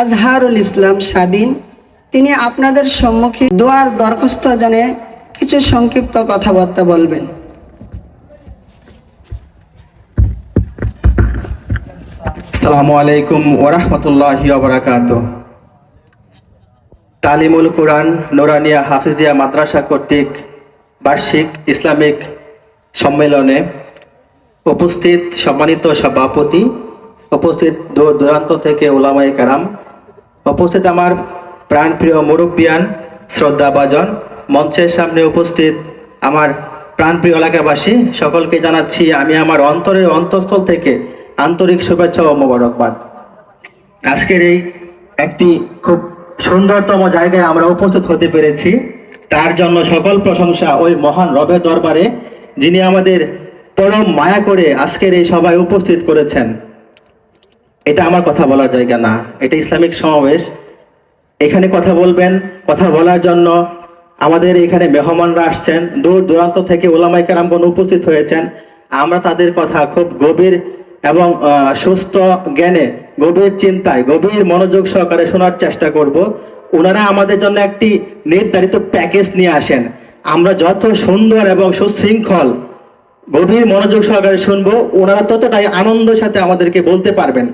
আজহারুল ইসলাম স্বাধীন। তিনি আপনাদের সম্মুখে দোয়ার দরখাস্ত জানে কিছু সংক্ষিপ্ত কথাবার্তা বলবেন। আসসালামু আলাইকুম ওরহমতুল্লাহি ওবরাকাত তালিমুল কোরআন নোরানিয়া হাফিজিয়া মাদ্রাসা কর্তৃক বার্ষিক ইসলামিক সম্মেলনে উপস্থিত সম্মানিত সভাপতি, উপস্থিত দূর দূরান্ত থেকে ওলামাই কারাম। উপস্থিত আমার প্রাণপ্রিয় মুরব্বিয়ান শ্রদ্ধাভাজন, মঞ্চের সামনে উপস্থিত আমার প্রাণপ্রিয় এলাকাবাসী, সকলকে জানাচ্ছি আমি আমার অন্তরের অন্তঃস্থল থেকে আন্তরিক শুভেচ্ছা ও মোবারকবাদ। আজকের এই একটি খুব সুন্দরতম জায়গায় আমরা উপস্থিত হতে পেরেছি। তার জন্য সকল প্রশংসা ওই মহান রবের দরবারে, যিনি আমাদের পরম মায়া করে আজকের এই সভায় উপস্থিত করেছেন। এটা আমার কথা বলার জায়গা না। এটা ইসলামিক সমাবেশ। এখানে কথা বলবেন, কথা বলার জন্য আমাদের এখানে মেহমানরা আসছেন। দূর দূরান্ত থেকে ওলামাই কারামগণ উপস্থিত হয়েছেন। আমরা তাদের কথা খুব গভীর এবং সুস্থ জ্ঞানে, গভীর চিন্তায়, গভীর মনোযোগ সহকারে শোনার চেষ্টা করব। ওনারা আমাদের জন্য একটি নির্ধারিত প্যাকেজ নিয়ে আসেন। আমরা যত সুন্দর এবং সুশৃঙ্খল, গভীর মনোযোগ সহকারে শুনব, ওনারা ততটাই আনন্দের সাথে আমাদেরকে বলতে পারবেন।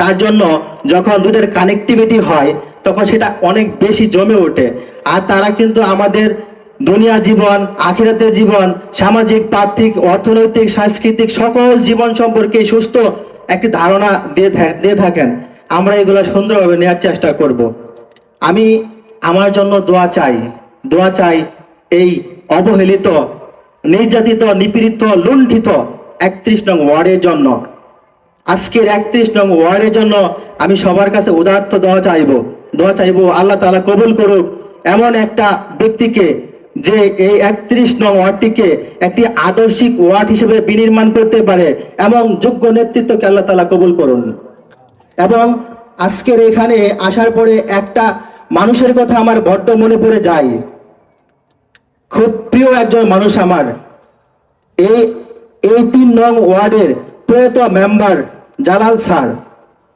তার জন্য যখন দুধের কানেক্টিভিটি হয়, তখন সেটা অনেক বেশি জমে ওঠে। আর তারা কিন্তু আমাদের দুনিয়া জীবন, আখিরাতের জীবন, সামাজিক পার্থিক অর্থনৈতিক, সাংস্কৃতিক সকল জীবন সম্পর্কে সুস্থ একটি ধারণা দিয়ে দিয়ে থাকেন। আমরা এগুলো সুন্দরভাবে নেওয়ার চেষ্টা করব। আমি আমার জন্য দোয়া চাই। দোয়া চাই এই অবহেলিত, নির্যাতিত, নিপীড়িত, লুণ্ঠিত একত্রিশ নং ওয়ার্ডের জন্য। আজকের একত্রিশ নং ওয়ার্ডের জন্য আমি সবার কাছে উদার্থ দেওয়া চাইব। দোয়া চাইব আল্লাহ তালা কবুল করুক। এমন একটা ব্যক্তিকে যে এই একত্রিশ নং ওয়ার্ডটিকে একটি আদর্শিক ওয়ার্ড হিসেবে বিনির্মাণ করতে পারে এবং যোগ্য নেতৃত্বকে আল্লাহ তালা কবুল করুন। এবং আজকের এখানে আসার পরে একটা মানুষের কথা আমার বড্ড মনে পড়ে যায়। খুব প্রিয় একজন মানুষ আমার। এই এই তিন নং ওয়ার্ডের প্রয়াত মেম্বার জালাল স্যার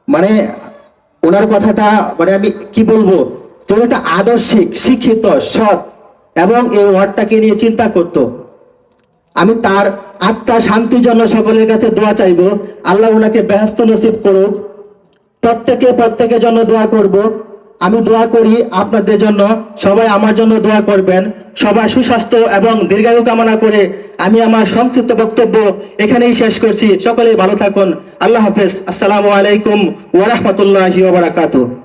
মানে ওনার কথাটা মানে আমি কি বলব, যে একটা আদর্শিক, শিক্ষিত, সৎ এবং এই ওয়ার্ডটাকে নিয়ে চিন্তা করত। আমি তার আত্মা শান্তির জন্য সকলের কাছে দোয়া চাইব। আল্লাহ ওনাকে ব্যস্ত নসিব করুক। প্রত্যেকে প্রত্যেকের জন্য দোয়া করব। আমি দোয়া করি আপনাদের জন্য। সবাই আমার জন্য দোয়া করবেন। সবার সুস্বাস্থ্য এবং দীর্ঘায়ু কামনা করে আমি আমার সংক্ষিপ্ত বক্তব্য এখানেই শেষ করছি। সকলেই ভালো থাকুন। আল্লাহ হাফেজ। আসসালামু আলাইকুম ওয়া রাহমাতুল্লাহি ওয়া বারাকাতুহু।